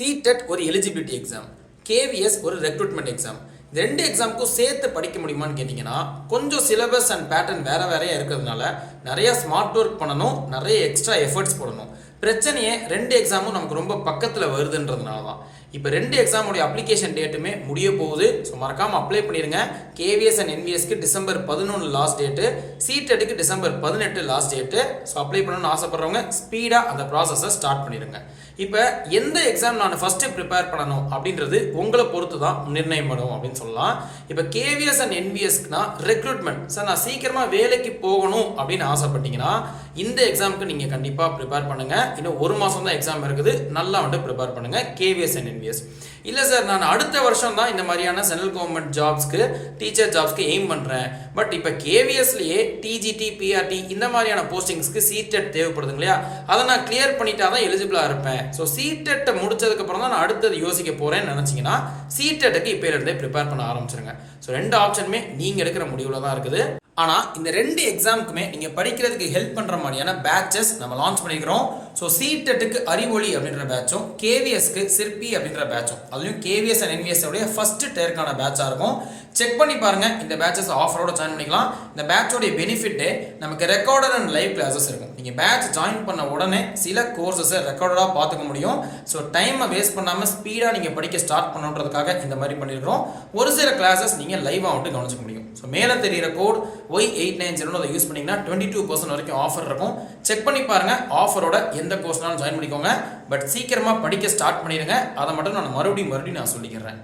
CTET ஒரு eligibility exam KVS ஒரு recruitment exam இந்த ரெண்டு எக்ஸாமுக்கும் சேர்த்து படிக்க முடியுமான்னு கேட்டிங்கன்னா கொஞ்சம் சிலபஸ் அண்ட் பேட்டர்ன் வேற வேறையாக இருக்கிறதுனால நிறைய ஸ்மார்ட் ஒர்க் பண்ணணும் நிறைய எக்ஸ்ட்ரா எஃபர்ட்ஸ் போடணும். பிரச்சனையே ரெண்டு எக்ஸாமும் நமக்கு ரொம்ப பக்கத்தில் வருதுன்றதுனால தான் இப்போ ரெண்டு எக்ஸாமுடைய அப்ளிகேஷன் டேட்டுமே முடிய போகுது. ஸோ மறக்காமல் அப்ளை பண்ணிடுங்க கேவிஎஸ் அண்ட் என்விஎஸ்க்கு டிசம்பர் பதினொன்று லாஸ்ட் டேட்டு சிடெட்டுக்கு டிசம்பர் பதினெட்டு லாஸ்ட் டேட்டு ஸோ அப்ளை பண்ணணும்னு ஆசைப்படுறவங்க ஸ்பீடாக அந்த ப்ராசஸை ஸ்டார்ட் பண்ணிடுங்க இப்போ எந்த எக்ஸாம் நான் ஃபஸ்ட்டு ப்ரிப்பேர் பண்ணணும் அப்படின்றது உங்களை பொறுத்து தான் நிர்ணயம் பண்ணும் அப்படின்னு சொல்லலாம். இப்போ கேவிஎஸ் அண்ட் என்விஎஸ்க்குனா ரெக்ரூட்மெண்ட் சார் நான் சீக்கிரமாக வேலைக்கு போகணும் அப்படின்னு ஆசைப்பட்டீங்கன்னா இந்த எக்ஸாமுக்கு நீங்கள் கண்டிப்பாக ப்ரிப்பேர் பண்ணுங்கள் இன்னும் ஒரு மாதம் தான் எக்ஸாம் இருக்குது. நல்லா வந்துட்டு ப்ரிப்பேர் பண்ணுங்கள் கேவிஎஸ் அண்ட் என்விஎஸ் இல்லை சார் நான் அடுத்த வருஷம் தான் இந்த மாதிரியான சென்ட்ரல் கவர்மெண்ட் ஜாப்ஸ்க்கு டீச்சர் ஜாப்ஸ்க்கு எய்ம் பண்ணுறேன் பட் இப்போ கேவிஎஸ்லேயே டிஜிடி பிஆர்டி இந்த மாதிரியான போஸ்டிங்ஸ்க்கு சீட்டெட் தேவைப்படுது இல்லையா? அதை நான் கிளியர் பண்ணிட்டா தான் எலிஜிபிளாக இருப்பேன் ஸோ சீட்டெட்டை முடிச்சதுக்கப்புறம் தான் நான் அடுத்தது யோசிக்க போகிறேன்னு நினச்சிங்கன்னா சீட்டெட்டுக்கு இப்போ இருந்தே ப்ரிப்பேர் பண்ண ஆரம்பிச்சிருங்க. ஸோ ரெண்டு ஆப்ஷனுமே நீங்கள் எடுக்கிற முடிவில் தான் இருக்குது. ஆனால் இந்த ரெண்டு எக்ஸாமுக்குமே நீங்கள் படிக்கிறதுக்கு ஹெல்ப் பண்ணுற மாதிரியான பேட்சஸ் நம்ம லான்ச் பண்ணிக்கிறோம். ஸோ சீட்டெட்டுக்கு அறிவொளி அப்படின்ற பேட்சும் கேவிஎஸ்க்கு சிற்பி அப்படின்ற பேட்சும் அதுலேயும் கேவிஎஸ் அண்ட் என்விஎஸ் உடைய ஃபர்ஸ்ட் டேர்க்கான பேட்சாக இருக்கும். செக் பண்ணி பாருங்கள் இந்த பேட்சஸ் ஆஃபரோட ஜாயின் பண்ணிக்கலாம். இந்த பேட்சோடைய பெனிஃபிட்டு நமக்கு ரெக்கார்டட் அண்ட் லைவ் கிளாஸஸ் இருக்கும். நீங்கள் பேட்ச் ஜாயின் பண்ண உடனே சில கோர்சஸை ரெக்கார்டடாக பார்த்துக்க முடியும். ஸோ டைமை வேஸ்ட் பண்ணாமல் ஸ்பீடாக நீங்கள் படிக்க ஸ்டார்ட் பண்ணுன்றதுக்காக இந்த மாதிரி பண்ணியிருக்கிறோம் ஒரு சில கிளாஸஸ் நீங்கள் லைவாக வந்துட்டு கவனிச்சிக்க முடியும். ஸோ மேலே தெரியிற code Y eight nine zero அதை யூஸ் பண்ணிங்கன்னா டுவெண்ட்டி டூ பர்சன்ட் வரைக்கும் ஆஃபர் இருக்கும். செக் பண்ணி பாருங்கள் ஆஃபரோட எந்த கோர்ஸ்னாலும் ஜாயின் பண்ணிக்கோங்க. பட் சீக்கிரமாக படிக்க ஸ்டார்ட் பண்ணிடுங்க. அதை மட்டும் நான் மறுபடியும் மறுபடியும் நான் சொல்லிக்கிறேன்.